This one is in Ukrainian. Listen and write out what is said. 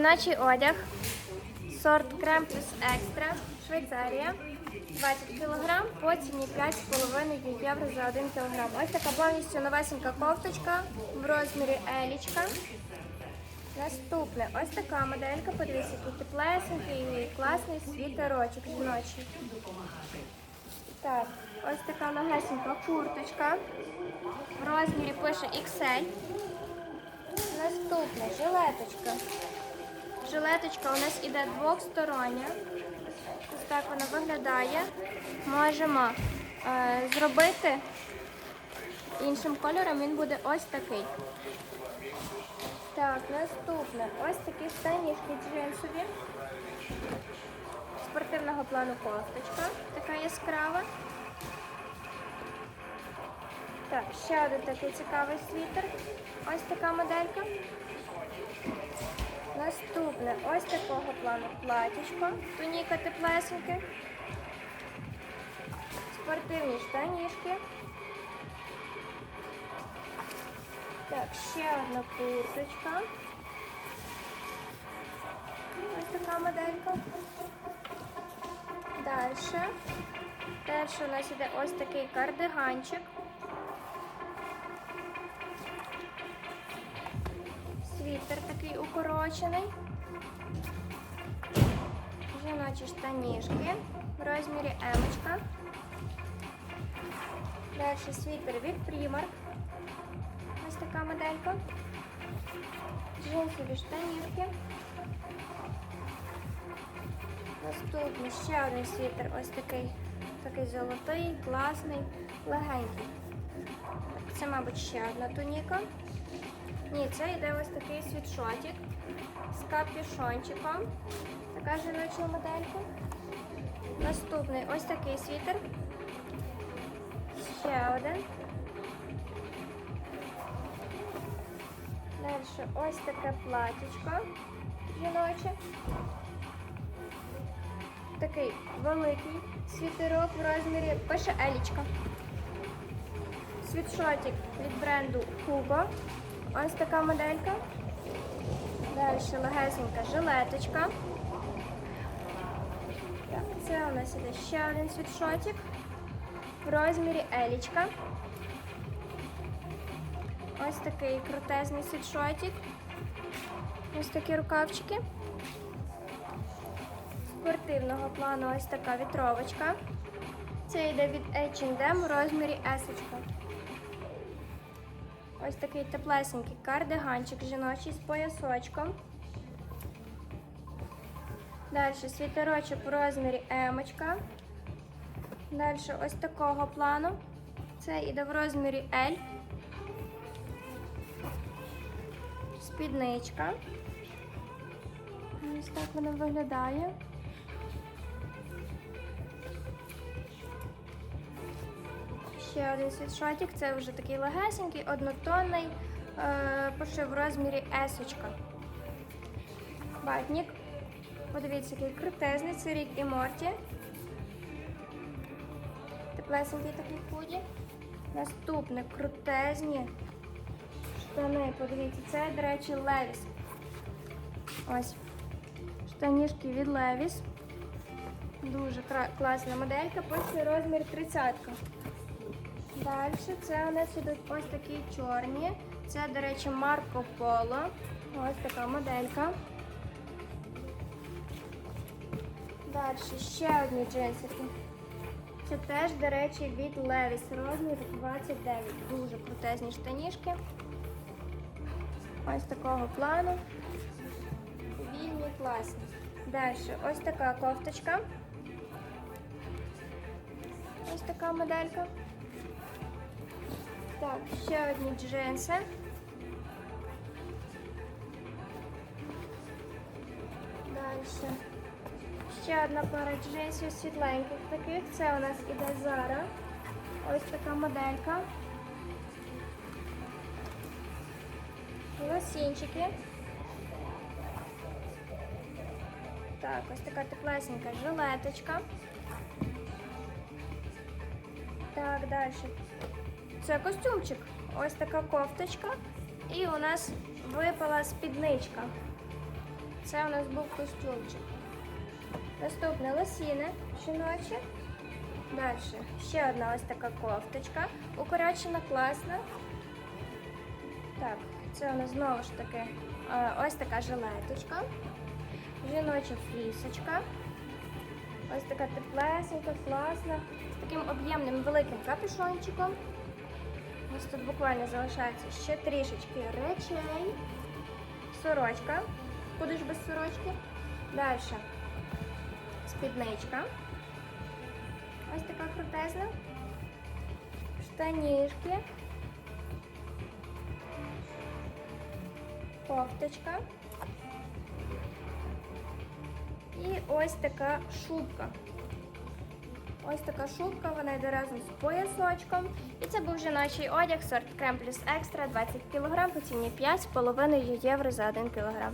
Жіночий одяг. Сорт крем плюс екстра. Швейцарія. 20 кг по ціні 5,5 євро за 1 кг. Ось така повністю новесенька кофточка в розмірі елічка. Наступне, ось така моделька, подивіться, який теплесенький класний світерочок жіночий. Так, ось така легесенька курточка. В розмірі пише XL. Наступне жилеточка. Жилеточка у нас іде двохстороння. Ось так вона виглядає. Можемо е, зробити іншим кольором, він буде ось такий. Так, наступне. Ось такі штанішки джинсові. Спортивного плану кофточка. Така яскрава. Так, ще один такий цікавий світер. Ось така моделька. Наступне ось такого плану платічко. Туніка теплесеньке. Спортивні штанішки. Так, ще одна курточка. Ось така моделька. Далі. Перше у нас іде ось такий кардиганчик. Світер такий укорочений. Жіночі штанішки в розмірі емочка. Далі світер від Primark. Ось така моделька. Джинсові штанішки. Наступний ще один світер, ось такий, такий золотий, класний, легенький. Це, мабуть, ще одна туніка. Ні, це йде ось такий світшотик з капюшончиком. Така жіноча моделька. Наступний ось такий світер. Ще один. Далі ось таке платічко жіноче. Такий великий світерок в розмірі пише Елічка. Світшотик від бренду Hugo. Ось така моделька. Далі легесенька жилеточка. Так, це у нас іде ще один світшотик в розмірі Елічка. Ось такий крутезний світшотик. Ось такі рукавчики. Спортивного плану ось така вітровочка. Це йде від H&M в розмірі S. Ось такий теплесенький кардиганчик жіночий з поясочком. Далі світерочок в розмірі емочка. Далі ось такого плану. Це йде в розмірі L. Спідничка. Ось так вона виглядає. Ще один світшотик, це вже такий легесенький, однотонний, е, пошив в розмірі есочка. Батник. Подивіться, який крутезний, це рік і Морті. Теплесенький такий худі. Наступне крутезні штани. Подивіться, це, до речі, Левіс. Ось. Штанішки від Левіс. Дуже класна моделька, пише розмір 30. Далі це у нас ідуть ось такі чорні. Це, до речі, Марко Поло. Ось така моделька. Далі ще одні джинсики. Це теж, до речі, від Levi's. Розмір 29. Дуже крутезні штанішки. Ось такого плану. Вільні, класні. Далі ось така кофточка. Ось така моделька. Так, ще одні джинси. Далі. Ще одна пара джинсів світленьких таких. Це у нас іде Zara. Ось така моделька. Лосінчики. Так, ось така теплесенька жилеточка. Так, далі. Це костюмчик. Ось така кофточка. І у нас випала спідничка. Це у нас був костюмчик. Наступне лосіни жіночі. Далі ще одна ось така кофточка. Укорочена, класна. Так, це у нас знову ж таки е, ось така жилеточка. Жіноча флісочка. Ось така теплесенька, класна. З таким об'ємним великим капюшончиком. Ось тут буквально залишається ще трішечки речей. Сорочка. Куди ж без сорочки? Далі. Спідничка. Ось така крутезна. Штанішки. Кофточка. І ось така шубка. Ось така шубка, вона йде разом з поясочком. І це був жіночий одяг, сорт крем плюс екстра 20 кг по ціні 5,5 євро за 1 кг.